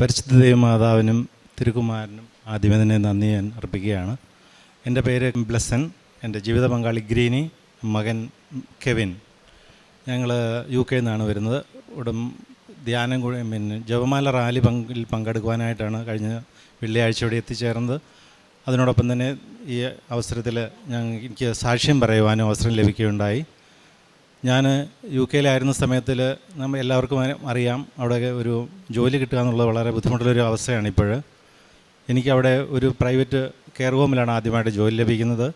പരിശുദ്ധ ദേവമാതാവിനും തിരുകുമാരനും ആദ്യമേ തന്നെ നന്ദി ഞാൻ അർപ്പിക്കുകയാണ്. എന്റെ പേര് ബ്ലസൻ എന്റെ ജീവിത പങ്കാളി ഗ്രീനി മകൻ കെവിൻ. ഞങ്ങൾ യു കെയിൽ നിന്നാണ് വരുന്നത്. ഉടൻ ധ്യാനം കൂടി പിന്നെ ജപമാല റാലി പങ്കിൽ പങ്കെടുക്കുവാനായിട്ടാണ് കഴിഞ്ഞ വെള്ളിയാഴ്ച ഇവിടെ എത്തിച്ചേർന്നത്. അതിനോടൊപ്പം തന്നെ ഈ അവസരത്തിൽ ഞാൻ എനിക്ക് സാക്ഷ്യം പറയുവാനും അവസരം ലഭിക്കുകയുണ്ടായി. ഞാൻ യു കെയിലായിരുന്ന സമയത്തിൽ നമ്മൾ എല്ലാവർക്കും അറിയാം അവിടെ ഒരു ജോലി കിട്ടുക എന്നുള്ളത് വളരെ ബുദ്ധിമുട്ടുള്ളൊരു അവസ്ഥയാണ് ഇപ്പോൾ എനിക്കവിടെ ഒരു പ്രൈവറ്റ് കെയർ ഹോമിലാണ് ആദ്യമായിട്ട് ജോലി ലഭിക്കുന്നത്.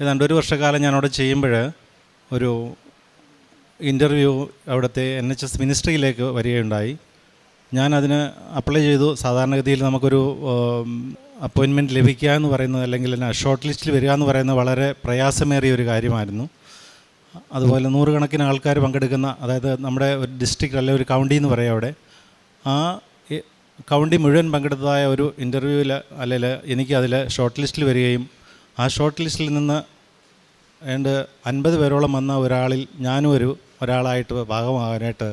ഏതാണ്ട് ഒരു വർഷക്കാലം ഞാൻ അവിടെ ചെയ്യുമ്പോൾ ഒരു ഇന്റർവ്യൂ അവിടുത്തെ എൻ എച്ച് എസ് മിനിസ്ട്രിയിലേക്ക് വരികയുണ്ടായി. ഞാനതിന് അപ്ലൈ ചെയ്തു. സാധാരണഗതിയിൽ നമുക്കൊരു അപ്പോയിൻമെന്റ് ലഭിക്കുക എന്ന് പറയുന്നത് അല്ലെങ്കിൽ ഷോർട്ട് ലിസ്റ്റിൽ വരിക എന്ന് പറയുന്നത് വളരെ പ്രയാസമേറിയ ഒരു കാര്യമായിരുന്നു. അതുപോലെ നൂറുകണക്കിന് ആൾക്കാർ പങ്കെടുക്കുന്ന അതായത് നമ്മുടെ ഒരു ഡിസ്ട്രിക്റ്റ് അല്ലെങ്കിൽ ഒരു കൗണ്ടി എന്ന് പറയാം അവിടെ ആ കൗണ്ടി മുഴുവൻ പങ്കെടുത്തതായ ഒരു ഇന്റർവ്യൂവിൽ അല്ലെങ്കിൽ എനിക്ക് അതിൽ ഷോർട്ട് ലിസ്റ്റിൽ വരികയും ആ ഷോർട്ട് ലിസ്റ്റിൽ നിന്ന് ഏണ്ട് അൻപത് പേരോളം വന്ന ഒരാളിൽ ഞാനും ഒരു ഒരാളായിട്ട് ഭാഗമാകാനായിട്ട്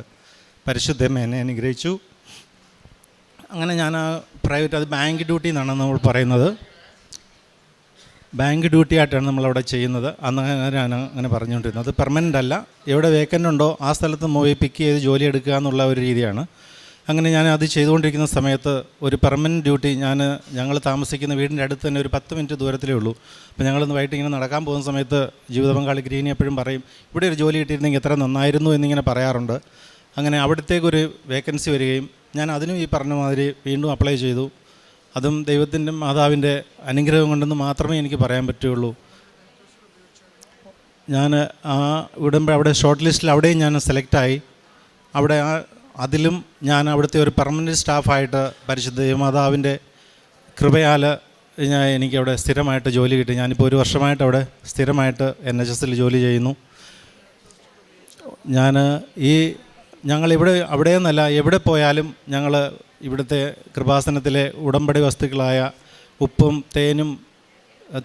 പരിശുദ്ധമ എന്നെ അനുഗ്രഹിച്ചു. അങ്ങനെ ഞാൻ ആ പ്രൈവറ്റ് അത് ബാങ്ക് ഡ്യൂട്ടി എന്നാണ് നമ്മൾ പറയുന്നത്. ബാങ്ക് ഡ്യൂട്ടി ആയിട്ടാണ് നമ്മളവിടെ ചെയ്യുന്നത്. അന്ന് ഞാൻ അങ്ങനെ പറഞ്ഞുകൊണ്ടിരുന്നത്. അത് പെർമനന്റ് അല്ല. എവിടെ വേക്കന്റ് ഉണ്ടോ ആ സ്ഥലത്ത് പോയി പിക്ക് ചെയ്ത് ജോലി എടുക്കുക എന്നുള്ള ഒരു രീതിയാണ്. അങ്ങനെ ഞാൻ അത് ചെയ്തുകൊണ്ടിരിക്കുന്ന സമയത്ത് ഒരു പെർമനന്റ് ഡ്യൂട്ടി ഞാൻ ഞങ്ങൾ താമസിക്കുന്ന വീടിന്റെ അടുത്ത് തന്നെ ഒരു പത്ത് മിനിറ്റ് ദൂരത്തിലേ ഉള്ളൂ. അപ്പോൾ ഞങ്ങളൊന്ന് വൈകിട്ട് ഇങ്ങനെ നടക്കാൻ പോകുന്ന സമയത്ത് ജീവിത പങ്കാളി ഗ്രീനി എപ്പോഴും പറയും ഇവിടെ ഒരു ജോലി കിട്ടിയിരുന്നെങ്കിൽ എത്ര നന്നായിരുന്നു എന്നിങ്ങനെ പറയാറുണ്ട്. അങ്ങനെ അവിടത്തേക്കൊരു വേക്കൻസി വരികയും ഞാൻ അതിനും ഈ പറഞ്ഞ മാതിരി വീണ്ടും അപ്ലൈ ചെയ്തു. അതും ദൈവത്തിന്റെ മാതാവിന്റെ അനുഗ്രഹം കൊണ്ടെന്ന് മാത്രമേ എനിക്ക് പറയാൻ പറ്റുകയുള്ളൂ. ഞാൻ ആ വിടുമ്പോൾ അവിടെ ഷോർട്ട് ലിസ്റ്റിൽ അവിടെയും ഞാൻ സെലക്റ്റായി അവിടെ ആ അതിലും ഞാൻ അവിടുത്തെ ഒരു പെർമനന്റ് സ്റ്റാഫായിട്ട് പരിശുദ്ധ ദൈവമാതാവിന്റെ കൃപയാൽ ഞാൻ എനിക്കവിടെ സ്ഥിരമായിട്ട് ജോലി കിട്ടി. ഞാനിപ്പോൾ ഒരു വർഷമായിട്ട് അവിടെ സ്ഥിരമായിട്ട് എൻ എച്ച് എസിൽ ജോലി ചെയ്യുന്നു. ഞാൻ ഈ ഞങ്ങളിവിടെ അവിടെ നിന്നല്ല എവിടെ പോയാലും ഞങ്ങൾ ഇവിടുത്തെ കൃപാസനത്തിലെ ഉടമ്പടി വസ്തുക്കളായ ഉപ്പും തേനും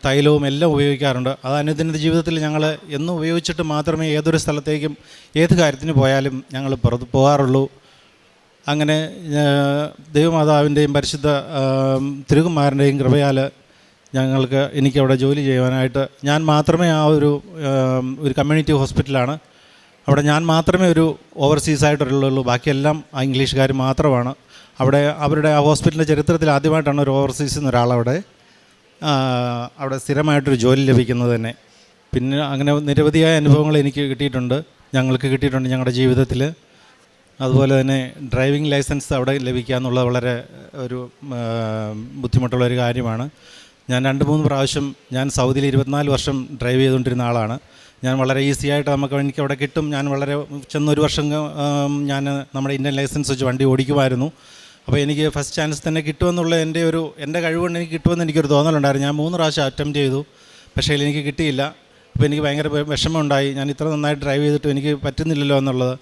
തൈലവും എല്ലാം ഉപയോഗിക്കാറുണ്ട്. അത് അനുദിന ജീവിതത്തിൽ ഞങ്ങൾ എന്നും ഉപയോഗിച്ചിട്ട് മാത്രമേ ഏതൊരു സ്ഥലത്തേക്കും ഏത് കാര്യത്തിന് പോയാലും ഞങ്ങൾ പുറത്ത് പോകാറുള്ളൂ. അങ്ങനെ ദൈവമാതാവിന്റെയും പരിശുദ്ധ തിരുകുമാരന്റെയും കൃപയാൽ ഞങ്ങൾക്ക് എനിക്കവിടെ ജോലി ചെയ്യുവാനായിട്ട് ഞാൻ മാത്രമേ ആ ഒരു ഒരു കമ്മ്യൂണിറ്റി ഹോസ്പിറ്റലാണ്. അവിടെ ഞാൻ മാത്രമേ ഒരു ഓവർസീസ് ആയിട്ടുള്ളൂ ബാക്കിയെല്ലാം ആ ഇംഗ്ലീഷുകാർ മാത്രമാണ്. അവിടെ അവരുടെ ആ ഹോസ്പിറ്റലിന്റെ ചരിത്രത്തിൽ ആദ്യമായിട്ടാണ് ഒരു ഓവർസീസ് എന്ന ഒരാളവിടെ അവിടെ സ്ഥിരമായിട്ടൊരു ജോലി ലഭിക്കുന്നത് തന്നെ. പിന്നെ അങ്ങനെ നിരവധിയായ അനുഭവങ്ങൾ എനിക്ക് കിട്ടിയിട്ടുണ്ട് ഞങ്ങൾക്ക് കിട്ടിയിട്ടുണ്ട് ഞങ്ങളുടെ ജീവിതത്തിൽ. അതുപോലെ തന്നെ ഡ്രൈവിംഗ് ലൈസൻസ് അവിടെ ലഭിക്കുക എന്നുള്ളത് വളരെ ഒരു ബുദ്ധിമുട്ടുള്ള ഒരു കാര്യമാണ്. ഞാൻ രണ്ട് മൂന്ന് പ്രാവശ്യം ഞാൻ സൗദിയിൽ ഇരുപത്തിനാല് വർഷം ഡ്രൈവ് ചെയ്തുകൊണ്ടിരുന്ന ആളാണ്. ഞാൻ വളരെ ഈസി ആയിട്ട് നമുക്ക് എനിക്ക് അവിടെ കിട്ടും. ഞാൻ വളരെ ചെന്നൊരു വർഷം ഞാൻ നമ്മുടെ ഇന്ത്യൻ ലൈസൻസ് വെച്ച് വണ്ടി ഓടിക്കുമായിരുന്നു. അപ്പോൾ എനിക്ക് ഫസ്റ്റ് ചാൻസ് തന്നെ കിട്ടുമെന്നുള്ള എന്റെ ഒരു എന്റെ കഴിവുകൊണ്ട് എനിക്ക് കിട്ടുമെന്ന് എനിക്കൊരു തോന്നലുണ്ടായിരുന്നു. ഞാൻ മൂന്ന് പ്രാവശ്യം അറ്റംപ്റ്റ് ചെയ്തു പക്ഷേ എനിക്ക് കിട്ടിയില്ല. അപ്പോൾ എനിക്ക് ഭയങ്കര വിഷമമുണ്ടായി. ഞാൻ ഇത്ര നന്നായിട്ട് ഡ്രൈവ് ചെയ്തിട്ടും എനിക്ക് പറ്റുന്നില്ലല്ലോ എന്നുള്ളത്.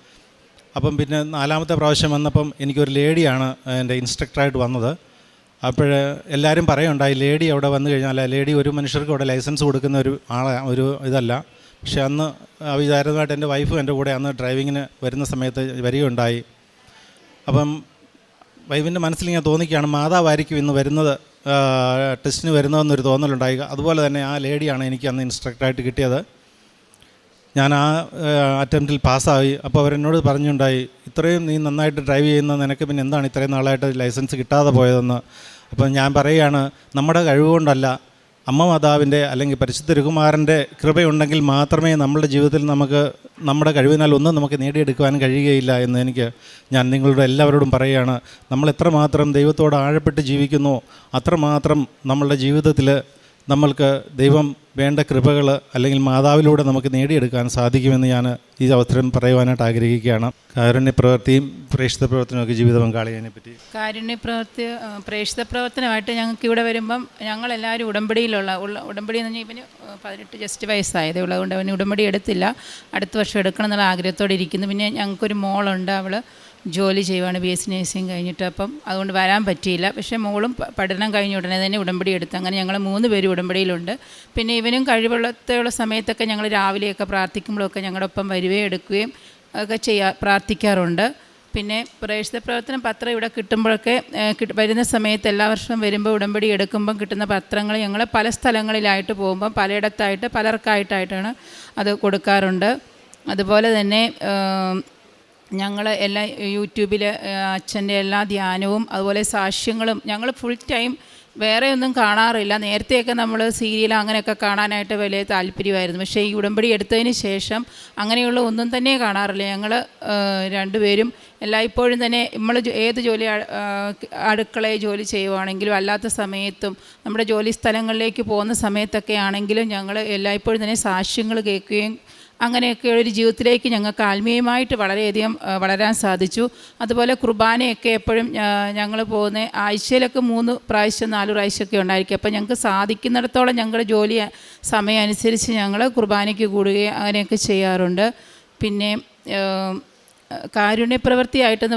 അപ്പം പിന്നെ നാലാമത്തെ പ്രാവശ്യം വന്നപ്പം എനിക്കൊരു ലേഡിയാണ് എന്റെ ഇൻസ്ട്രക്ടറായിട്ട് വന്നത്. അപ്പോൾ എല്ലാവരും പറയുണ്ടായി ലേഡി അവിടെ വന്നു കഴിഞ്ഞാൽ ലേഡി ഒരു മനുഷ്യർക്ക് അവിടെ ലൈസൻസ് കൊടുക്കുന്ന ഒരു ആളെ ഒരു ഇതല്ല. പക്ഷേ അന്ന് അവിചാരിതമായിട്ട് എന്റെ വൈഫും എന്റെ കൂടെ അന്ന് ഡ്രൈവിങ്ങിന് വരുന്ന സമയത്ത് വരികയുണ്ടായി. അപ്പം വൈഫിന്റെ മനസ്സിൽ ഇങ്ങനെ തോന്നിക്കുകയാണ്. മാതാവായിരിക്കും ഇന്ന് വരുന്നത്. ടെസ്റ്റിന് വരുന്നതെന്നൊരു തോന്നലുണ്ടായി. അതുപോലെ തന്നെ ആ ലേഡിയാണ് എനിക്ക് അന്ന് ഇൻസ്ട്രക്ടറായിട്ട് കിട്ടിയത്. ഞാൻ ആ അറ്റംപ്റ്റിൽ പാസ്സായി. അപ്പോൾ അവരെന്നോട് പറഞ്ഞുണ്ടായി ഇത്രയും നീ നന്നായിട്ട് ഡ്രൈവ് ചെയ്യുന്ന നിനക്ക് പിന്നെ എന്താണ് ഇത്രയും നാളായിട്ട് ലൈസൻസ് കിട്ടാതെ പോയതെന്ന്? അപ്പോൾ ഞാൻ പറയുകയാണ് നമ്മുടെ കഴിവുകൊണ്ടല്ല അമ്മ മാതാവിന്റെ അല്ലെങ്കിൽ പരിശുദ്ധ രഘുമാരന്റെ കൃപയുണ്ടെങ്കിൽ മാത്രമേ നമ്മുടെ ജീവിതത്തിൽ നമുക്ക് നമ്മുടെ കഴിവിനാൽ ഒന്നും നമുക്ക് നേടിയെടുക്കുവാൻ കഴിയുകയില്ല എന്ന് എനിക്ക് ഞാൻ നിങ്ങളുടെ എല്ലാവരോടും പറയുകയാണ്. നമ്മൾ എത്രമാത്രം ദൈവത്തോട് ആഴപ്പെട്ട് ജീവിക്കുന്നു അത്രമാത്രം നമ്മളുടെ ജീവിതത്തിൽ നമ്മൾക്ക് ദൈവം വേണ്ട കൃപകൾ അല്ലെങ്കിൽ മാതാവിലൂടെ നമുക്ക് നേടിയെടുക്കാൻ സാധിക്കുമെന്ന് ഞാൻ ഈ അവസരം പറയുവാനായിട്ട് ആഗ്രഹിക്കുകയാണ്. കാരുണ്യ പ്രവൃത്തിയും പ്രേക്ഷിത പ്രവർത്തനവും ഒക്കെ ജീവിത പങ്കാളിയെ പറ്റി. കാരുണ്യ പ്രവർത്തി ആ, പ്രേക്ഷിത പ്രവർത്തനമായിട്ട് ഞങ്ങൾക്ക് ഇവിടെ വരുമ്പം ഞങ്ങളെല്ലാവരും ഉടമ്പടിയിലുള്ള ഉള്ള ഉടമ്പടി എന്ന് പറഞ്ഞാൽ ഇവന് പതിനെട്ട് ജസ്റ്റ് വയസ്സായതേ ഉള്ളൂ. അവന് ഉടമ്പടി എടുത്തില്ല. അടുത്ത വർഷം എടുക്കണം എന്നുള്ള ആഗ്രഹത്തോടെ ഇരിക്കുന്നു. പിന്നെ ഞങ്ങൾക്കൊരു മോളുണ്ട്. അവൾ ജോലി ചെയ്യുവാണ് ബി എസ് നേഴ്സിംഗ് കഴിഞ്ഞിട്ട് അപ്പം അതുകൊണ്ട് വരാൻ പറ്റിയില്ല. പക്ഷേ മോളും പഠനം കഴിഞ്ഞ ഉടനെ തന്നെ ഉടമ്പടി എടുത്തു. അങ്ങനെ ഞങ്ങൾ മൂന്ന് പേര് ഉടമ്പടിയിലുണ്ട്. പിന്നെ ഇവനും കഴിവുള്ളത്തുള്ള സമയത്തൊക്കെ ഞങ്ങൾ രാവിലെയൊക്കെ പ്രാർത്ഥിക്കുമ്പോഴൊക്കെ ഞങ്ങളുടെ ഒപ്പം വരികയും എടുക്കുകയും ഒക്കെ ചെയ്യാ പ്രാർത്ഥിക്കാറുണ്ട്. പിന്നെ പ്രേക്ഷിത പ്രവർത്തനം പത്രം ഇവിടെ കിട്ടുമ്പോഴൊക്കെ വരുന്ന സമയത്ത് എല്ലാ വർഷവും വരുമ്പോൾ ഉടമ്പടി എടുക്കുമ്പം കിട്ടുന്ന പത്രങ്ങൾ ഞങ്ങൾ പല സ്ഥലങ്ങളിലായിട്ട് പോകുമ്പം പലയിടത്തായിട്ട് പലർക്കായിട്ടായിട്ടാണ് അത് കൊടുക്കാറുണ്ട്. അതുപോലെ തന്നെ ഞങ്ങൾ എല്ലാ യൂട്യൂബിൽ അച്ഛന്റെ എല്ലാ ധ്യാനവും അതുപോലെ സാക്ഷ്യങ്ങളും ഞങ്ങൾ ഫുൾ ടൈം വേറെ ഒന്നും കാണാറില്ല. നേരത്തെയൊക്കെ നമ്മൾ സീരിയൽ അങ്ങനെയൊക്കെ കാണാനായിട്ട് വലിയ താല്പര്യമായിരുന്നു. പക്ഷേ ഈ ഉടമ്പടി എടുത്തതിന് ശേഷം അങ്ങനെയുള്ള ഒന്നും തന്നെ കാണാറില്ല. ഞങ്ങൾ രണ്ടുപേരും എല്ലായ്പ്പോഴും തന്നെ നമ്മൾ ഏത് ജോലി അടുക്കളയെ ജോലി ചെയ്യുവാണെങ്കിലും അല്ലാത്ത സമയത്തും നമ്മുടെ ജോലി സ്ഥലങ്ങളിലേക്ക് പോകുന്ന സമയത്തൊക്കെ ആണെങ്കിലും ഞങ്ങൾ എല്ലായ്പ്പോഴും തന്നെ സാക്ഷ്യങ്ങൾ കേൾക്കുകയും അങ്ങനെയൊക്കെ ഒരു ജീവിതത്തിലേക്ക് ഞങ്ങൾക്ക് ആത്മീയമായിട്ട് വളരെയധികം വളരാൻ സാധിച്ചു. അതുപോലെ കുർബാനയൊക്കെ എപ്പോഴും ഞങ്ങൾ പോകുന്ന ആഴ്ചയിലൊക്കെ മൂന്ന് പ്രാവശ്യം നാല് പ്രാവശ്യമൊക്കെ ഉണ്ടായിരിക്കും. അപ്പോൾ ഞങ്ങൾക്ക് സാധിക്കുന്നിടത്തോളം ഞങ്ങളുടെ ജോലി സമയം അനുസരിച്ച് ഞങ്ങൾ കുർബാനയ്ക്ക് കൂടുകയും അങ്ങനെയൊക്കെ ചെയ്യാറുണ്ട്. പിന്നെ ഏം, കാരുണ്യ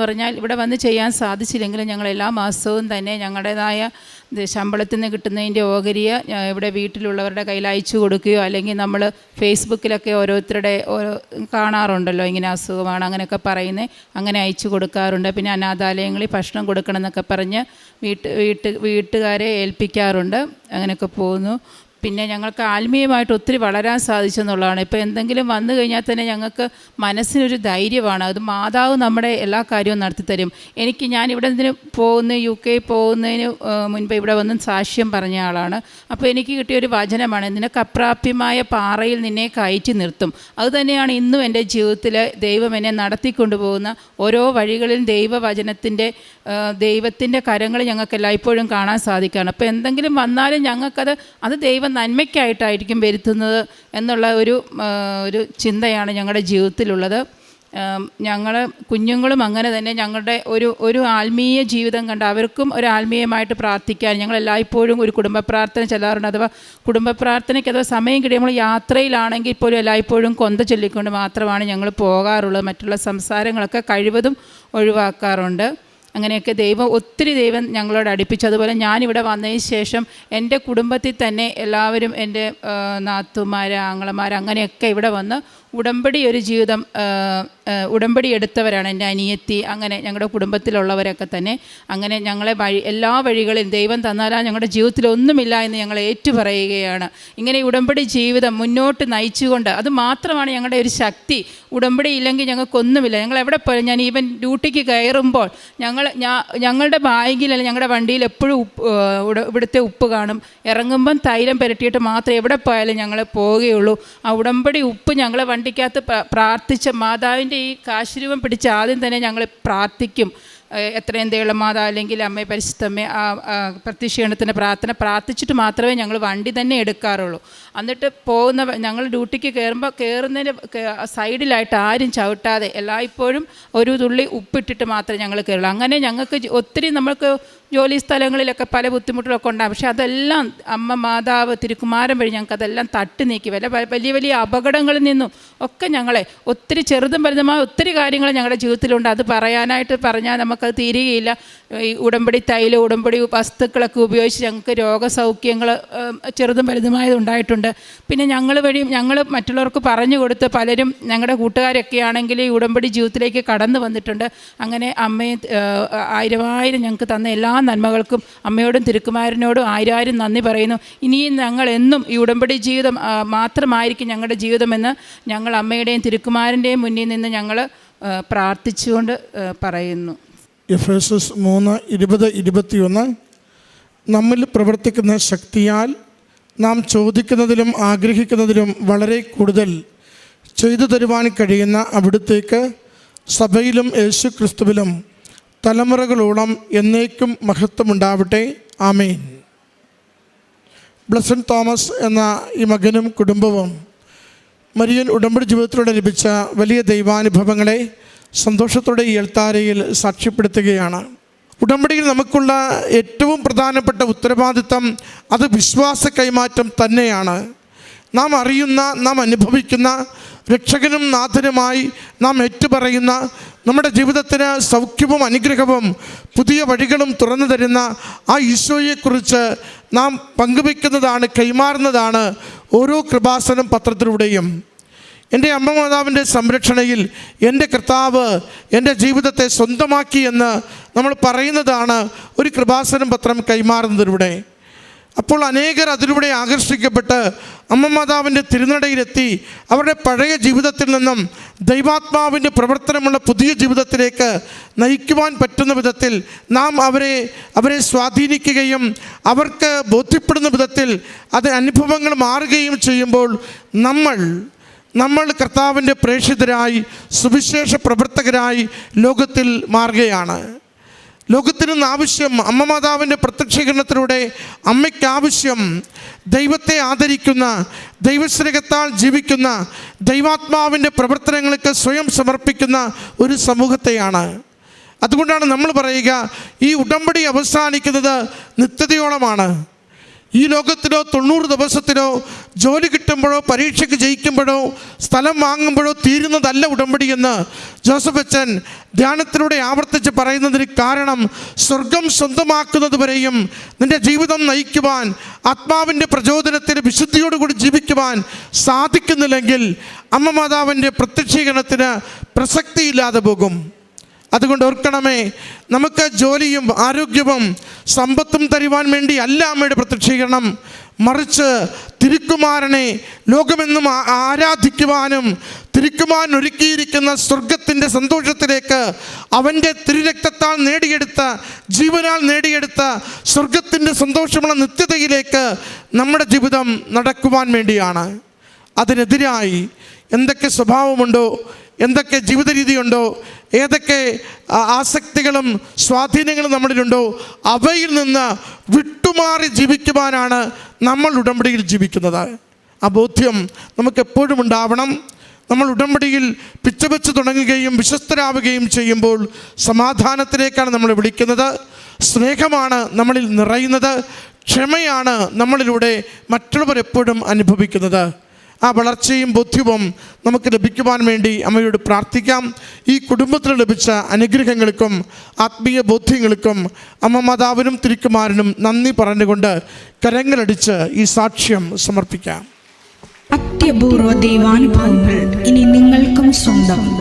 പറഞ്ഞാൽ ഇവിടെ വന്ന് ചെയ്യാൻ സാധിച്ചില്ലെങ്കിലും ഞങ്ങൾ എല്ലാ മാസവും തന്നെ ഞങ്ങളുടേതായ ശമ്പളത്തിൽ നിന്ന് കിട്ടുന്നതിന്റെ ഓഹരിയ ഇവിടെ വീട്ടിലുള്ളവരുടെ കയ്യിൽ അയച്ചു കൊടുക്കുകയോ അല്ലെങ്കിൽ നമ്മൾ ഫേസ്ബുക്കിലൊക്കെ ഓരോരുത്തരുടെ ഓരോ കാണാറുണ്ടല്ലോ ഇങ്ങനെ അസുഖമാണ് അങ്ങനെയൊക്കെ പറയുന്നത് അങ്ങനെ അയച്ചു കൊടുക്കാറുണ്ട്. പിന്നെ അനാഥാലയങ്ങളിൽ ഭക്ഷണം കൊടുക്കണം എന്നൊക്കെ പറഞ്ഞ് വീട്ട് വീട്ട് വീട്ടുകാരെ ഏൽപ്പിക്കാറുണ്ട്. അങ്ങനെയൊക്കെ പോകുന്നു. പിന്നെ ഞങ്ങൾക്ക് ആത്മീയമായിട്ട് ഒത്തിരി വളരാൻ സാധിച്ചെന്നുള്ളതാണ്. ഇപ്പോൾ എന്തെങ്കിലും വന്നു കഴിഞ്ഞാൽ തന്നെ ഞങ്ങൾക്ക് മനസ്സിനൊരു ധൈര്യമാണ്. അത് മാതാവ് നമ്മുടെ എല്ലാ കാര്യവും നടത്തിത്തരും. എനിക്ക് ഞാൻ ഇവിടെ നിന്ന് പോകുന്ന യു കെ പോകുന്നതിന് മുൻപ് ഇവിടെ വന്ന് സാക്ഷ്യം പറഞ്ഞ ആളാണ്. അപ്പോൾ എനിക്ക് കിട്ടിയ ഒരു വചനമാണ് നിനക്ക് അപ്രാപ്യമായ പാറയിൽ നിന്നെ കയറ്റി നിർത്തും. അതുതന്നെയാണ് ഇന്നും എന്റെ ജീവിതത്തിൽ ദൈവം എന്നെ നടത്തിക്കൊണ്ടുപോകുന്ന ഓരോ വഴികളിൽ ദൈവവചനത്തിന്റെ ദൈവത്തിന്റെ കരങ്ങൾ ഞങ്ങൾക്ക് എല്ലായ്പ്പോഴും കാണാൻ സാധിക്കുകയാണ്. അപ്പോൾ എന്തെങ്കിലും വന്നാലും ഞങ്ങൾക്കത് അത് ദൈവം നന്മയ്ക്കായിട്ടായിരിക്കും വരുത്തുന്നത് എന്നുള്ള ഒരു ഒരു ചിന്തയാണ് ഞങ്ങളുടെ ജീവിതത്തിലുള്ളത്. ഞങ്ങൾ കുഞ്ഞുങ്ങളും അങ്ങനെ തന്നെ ഞങ്ങളുടെ ഒരു ഒരു ആത്മീയ ജീവിതം കണ്ട് അവർക്കും ഒരു ആത്മീയമായിട്ട് പ്രാർത്ഥിക്കാൻ ഞങ്ങൾ എല്ലായ്പ്പോഴും ഒരു കുടുംബ പ്രാർത്ഥന ചെല്ലാറുണ്ട്. അഥവാ കുടുംബ പ്രാർത്ഥനയ്ക്ക് അഥവാ സമയം കിട്ടിയ യാത്രയിലാണെങ്കിൽ പോലും എല്ലായ്പ്പോഴും കൊന്ത ചൊല്ലിക്കൊണ്ട് മാത്രമാണ് ഞങ്ങൾ പോകാറുള്ളത്. മറ്റുള്ള സംസാരങ്ങളൊക്കെ കഴിവതും ഒഴിവാക്കാറുണ്ട്. അങ്ങനെയൊക്കെ ദൈവം ഒത്തിരി ദൈവം ഞങ്ങളോട് അടുപ്പിച്ചു. അതുപോലെ ഞാനിവിടെ വന്നതിന് ശേഷം എന്റെ കുടുംബത്തിൽ തന്നെ എല്ലാവരും എന്റെ നാത്തുമാർ ആങ്ങളമാർ അങ്ങനെയൊക്കെ ഇവിടെ വന്ന് ഉടമ്പടി ഒരു ജീവിതം ഉടമ്പടി എടുത്തവരാണ് എന്റെ അനിയത്തി അങ്ങനെ ഞങ്ങളുടെ കുടുംബത്തിലുള്ളവരൊക്കെ തന്നെ. അങ്ങനെ ഞങ്ങളെ വഴി എല്ലാ വഴികളിലും ദൈവം തന്നാലാ ഞങ്ങളുടെ ജീവിതത്തിൽ ഒന്നുമില്ല എന്ന് ഞങ്ങൾ ഏറ്റുപറയുകയാണ്. ഇങ്ങനെ ഉടമ്പടി ജീവിതം മുന്നോട്ട് നയിച്ചുകൊണ്ട് അത് മാത്രമാണ് ഞങ്ങളുടെ ഒരു ശക്തി. ഉടമ്പടി ഇല്ലെങ്കിൽ ഞങ്ങൾക്കൊന്നുമില്ല. ഞങ്ങൾ എവിടെ പോയാലും ഞാൻ ഈവൻ ഡ്യൂട്ടിക്ക് കയറുമ്പോൾ ഞങ്ങൾ ഞങ്ങളുടെ ബാഗിൽ അല്ലെങ്കിൽ ഞങ്ങളുടെ വണ്ടിയിൽ എപ്പോഴും ഇവിടുത്തെ ഉപ്പ് കാണും. ഇറങ്ങുമ്പം തൈലം പുരട്ടിയിട്ട് മാത്രമേ എവിടെ പോയാലും ഞങ്ങൾ പോവുകയുള്ളൂ. ആ ഉടമ്പടി ഉപ്പ് ഞങ്ങൾ വണ്ടിക്കകത്ത് പ്ര- പ്രാർത്ഥിച്ച മാതാവിന്റെ ഈ കാശിരൂപം പിടിച്ച് ആദ്യം തന്നെ ഞങ്ങൾ പ്രാർത്ഥിക്കും. എത്രയും ദയുള്ള മാതാവ് അല്ലെങ്കിൽ അമ്മയെ പരിശുദ്ധമ്മേ ആ പ്രത്യക്ഷീണത്തിന്റെ പ്രാർത്ഥന പ്രാർത്ഥിച്ചിട്ട് മാത്രമേ ഞങ്ങൾ വണ്ടി തന്നെ എടുക്കാറുള്ളൂ. എന്നിട്ട് പോകുന്ന ഞങ്ങൾ ഡ്യൂട്ടിക്ക് കയറുമ്പോൾ കയറുന്നതിന് സൈഡിലായിട്ട് ആരും ചവിട്ടാതെ എല്ലായ്പ്പോഴും ഒരു തുള്ളി ഉപ്പിട്ടിട്ട് മാത്രമേ ഞങ്ങൾ കയറുള്ളൂ. അങ്ങനെ ഞങ്ങൾക്ക് ഒത്തിരി നമുക്ക് ജോലി സ്ഥലങ്ങളിലൊക്കെ പല ബുദ്ധിമുട്ടുകളൊക്കെ ഉണ്ടാകും. പക്ഷേ അതെല്ലാം അമ്മ മാതാവ് തിരുക്കുമാരൻ വഴി ഞങ്ങൾക്ക് അതെല്ലാം തട്ടി നീക്കി. വല്ല വലിയ വലിയ അപകടങ്ങളിൽ നിന്നും ഒക്കെ ഞങ്ങളെ ഒത്തിരി ചെറുതും വലുതുമായ ഒത്തിരി കാര്യങ്ങൾ ഞങ്ങളുടെ ജീവിതത്തിലുണ്ട്. അത് പറയാനായിട്ട് പറഞ്ഞാൽ നമുക്കത് തീരുകയില്ല. ഈ ഉടമ്പടി തൈല ഉടമ്പടി വസ്തുക്കളൊക്കെ ഉപയോഗിച്ച് ഞങ്ങൾക്ക് രോഗസൗഖ്യങ്ങൾ ചെറുതും വലുതുമായത് ഉണ്ടായിട്ടുണ്ട്. പിന്നെ ഞങ്ങൾ വഴി ഞങ്ങൾ മറ്റുള്ളവർക്ക് പറഞ്ഞു കൊടുത്ത് പലരും ഞങ്ങളുടെ കൂട്ടുകാരൊക്കെ ആണെങ്കിൽ ഈ ഉടമ്പടി ജീവിതത്തിലേക്ക് കടന്നു വന്നിട്ടുണ്ട്. അങ്ങനെ അമ്മയെ ആയിരമായിരം ഞങ്ങൾക്ക് തന്ന എല്ലാ നന്മകൾക്കും അമ്മയോടും തിരുക്കുമാരനോടും ആയിരായിരം നന്ദി പറയുന്നു. ഇനിയും ഞങ്ങൾ എന്നും ഈ ഉടമ്പടി ജീവിതം മാത്രമായിരിക്കും ഞങ്ങളുടെ ജീവിതമെന്ന് ഞങ്ങൾ അമ്മയുടെയും തിരുക്കുമാരന്റെയും മുന്നിൽ നിന്ന് ഞങ്ങൾ പ്രാർത്ഥിച്ചുകൊണ്ട് പറയുന്നു. എഫ് എസ് എസ് മൂന്ന് ഇരുപത് ഇരുപത്തിയൊന്ന്. നമ്മിൽ പ്രവർത്തിക്കുന്ന ശക്തിയാൽ നാം ചോദിക്കുന്നതിലും ആഗ്രഹിക്കുന്നതിലും വളരെ കൂടുതൽ ചെയ്തു തരുവാൻ കഴിയുന്ന അവിടുത്തേക്ക് സഭയിലും യേശു ക്രിസ്തുവിലും തലമുറകളോളം എന്നേക്കും മഹത്വമുണ്ടാവട്ടെ. ആമേൻ. ബ്ലസൻ തോമസ് എന്ന ഈ മകനും കുടുംബവും മരിയൻ ഉടമ്പടി ജീവിതത്തിലൂടെ ലഭിച്ച വലിയ ദൈവാനുഭവങ്ങളെ സന്തോഷത്തോടെ ഈ എൽത്താരയിൽ സാക്ഷ്യപ്പെടുത്തുകയാണ്. ഉടമ്പടിയിൽ നമുക്കുള്ള ഏറ്റവും പ്രധാനപ്പെട്ട ഉത്തരവാദിത്തം അത് വിശ്വാസ കൈമാറ്റം തന്നെയാണ്. നാം അറിയുന്ന നാം അനുഭവിക്കുന്ന രക്ഷകനും നാഥനുമായി നാം ഏറ്റുപറയുന്ന നമ്മുടെ ജീവിതത്തിന് സൗഖ്യവും അനുഗ്രഹവും പുതിയ വഴികളും തുറന്നു തരുന്ന ആ ഈശോയെക്കുറിച്ച് നാം പങ്കുവെക്കുന്നതാണ് കൈമാറുന്നതാണ് ഓരോ കൃപാസനം പത്രത്തിലൂടെയും. എന്റെ അമ്മ മാതാവിന്റെ സംരക്ഷണയിൽ എന്റെ കർത്താവ് എന്റെ ജീവിതത്തെ സ്വന്തമാക്കി എന്ന് നമ്മൾ പറയുന്നതാണ് ഒരു കൃപാസനം പത്രം കൈമാറുന്നതിലൂടെ. അപ്പോൾ അനേകർ അതിലൂടെ ആകർഷിക്കപ്പെട്ട് അമ്മ മാതാവിന്റെ തിരുനടയിലെത്തി. അവരുടെ പഴയ ജീവിതത്തിൽ നിന്നും ദൈവാത്മാവിന്റെ പ്രവർത്തനമുള്ള പുതിയ ജീവിതത്തിലേക്ക് നയിക്കുവാൻ പറ്റുന്ന വിധത്തിൽ നാം അവരെ അവരെ സ്വാധീനിക്കുകയും അവർക്ക് ബോധ്യപ്പെടുന്ന വിധത്തിൽ അത് അനുഭവങ്ങൾ മാറുകയും ചെയ്യുമ്പോൾ നമ്മൾ നമ്മൾ കർത്താവിന്റെ പ്രേക്ഷിതരായി സുവിശേഷ പ്രവർത്തകരായി ലോകത്തിൽ മാറുകയാണ്. ലോകത്തിനും ആവശ്യം അമ്മ മാതാവിന്റെ പ്രത്യക്ഷീകരണത്തിലൂടെ അമ്മയ്ക്കാവശ്യം ദൈവത്തെ ആദരിക്കുന്ന ദൈവസ്നേഹത്താൽ ജീവിക്കുന്ന ദൈവാത്മാവിന്റെ പ്രവർത്തനങ്ങൾക്ക് സ്വയം സമർപ്പിക്കുന്ന ഒരു സമൂഹത്തെയാണ്. അതുകൊണ്ടാണ് നമ്മൾ പറയുക ഈ ഉടമ്പടി അവസാനിക്കുന്നത് നിത്യതയോളമാണ്. ഈ ലോകത്തിലോ തൊണ്ണൂറ് ദിവസത്തിനോ ജോലി കിട്ടുമ്പോഴോ പരീക്ഷയ്ക്ക് ജയിക്കുമ്പോഴോ സ്ഥലം വാങ്ങുമ്പോഴോ തീരുന്നതല്ല ഉടമ്പടി എന്ന് ജോസഫ് അച്ഛൻ ധ്യാനത്തിലൂടെ ആവർത്തിച്ച് പറയുന്നതിന് കാരണം സ്വർഗം സ്വന്തമാക്കുന്നത് വരെയും നിന്റെ ജീവിതം നയിക്കുവാൻ ആത്മാവിന്റെ പ്രചോദനത്തിന് വിശുദ്ധിയോടുകൂടി ജീവിക്കുവാൻ സാധിക്കുന്നില്ലെങ്കിൽ അമ്മ മാതാവിന്റെ പ്രത്യക്ഷീകരണത്തിന് പ്രസക്തിയില്ലാതെ പോകും. അതുകൊണ്ട് ഓർക്കണമേ നമുക്ക് ജോലിയും ആരോഗ്യവും സമ്പത്തും തരുവാൻ വേണ്ടി അല്ല അമ്മയുടെ പ്രത്യക്ഷീകരണം. മറിച്ച് തിരുക്കുമാരനെ ലോകമെന്നും ആരാധിക്കുവാനും തിരുക്കുമാരൻ ഒരുക്കിയിരിക്കുന്ന സ്വർഗത്തിന്റെ സന്തോഷത്തിലേക്ക് അവന്റെ തിരുരക്തത്താൽ നേടിയെടുത്ത ജീവനാൽ നേടിയെടുത്ത സ്വർഗത്തിന്റെ സന്തോഷമുള്ള നിത്യതയിലേക്ക് നമ്മുടെ ജീവിതം നടക്കുവാൻ വേണ്ടിയാണ്. അതിനെതിരായി എന്തൊക്കെ സ്വഭാവമുണ്ടോ എന്തൊക്കെ ജീവിത രീതിയുണ്ടോ ഏതൊക്കെ ആസക്തികളും സ്വാധീനങ്ങളും നമ്മളിലുണ്ടോ അവയിൽ നിന്ന് വിട്ടുമാറി ജീവിക്കുവാനാണ് നമ്മൾ ഉടമ്പടിയിൽ ജീവിക്കുന്നത്. ആ ബോധ്യം നമുക്ക് എപ്പോഴും ഉണ്ടാവണം. നമ്മൾ ഉടമ്പടിയിൽ പിച്ചവെച്ച് തുടങ്ങുകയും വിശ്വസ്തരാവുകയും ചെയ്യുമ്പോൾ സമാധാനത്തിലേക്കാണ് നമ്മൾ വിളിക്കുന്നത്. സ്നേഹമാണ് നമ്മളിൽ നിറയുന്നത്. ക്ഷമയാണ് നമ്മളിലൂടെ മറ്റുള്ളവർ എപ്പോഴും അനുഭവിക്കുന്നത്. ആ വളർച്ചയും ബോധ്യവും നമുക്ക് ലഭിക്കുവാൻ വേണ്ടി അമ്മയോട് പ്രാർത്ഥിക്കാം. ഈ കുടുംബത്തിന് ലഭിച്ച അനുഗ്രഹങ്ങൾക്കും ആത്മീയ ബോധ്യങ്ങൾക്കും അമ്മ മാതാവിനും തിരുക്കുമാരനും നന്ദി പറഞ്ഞുകൊണ്ട് കരങ്ങളടിച്ച് ഈ സാക്ഷ്യം സമർപ്പിക്കാം. അത്യപൂർവ ദൈവാനുഭവങ്ങൾ ഇനി നിങ്ങൾക്കും സ്വന്തം.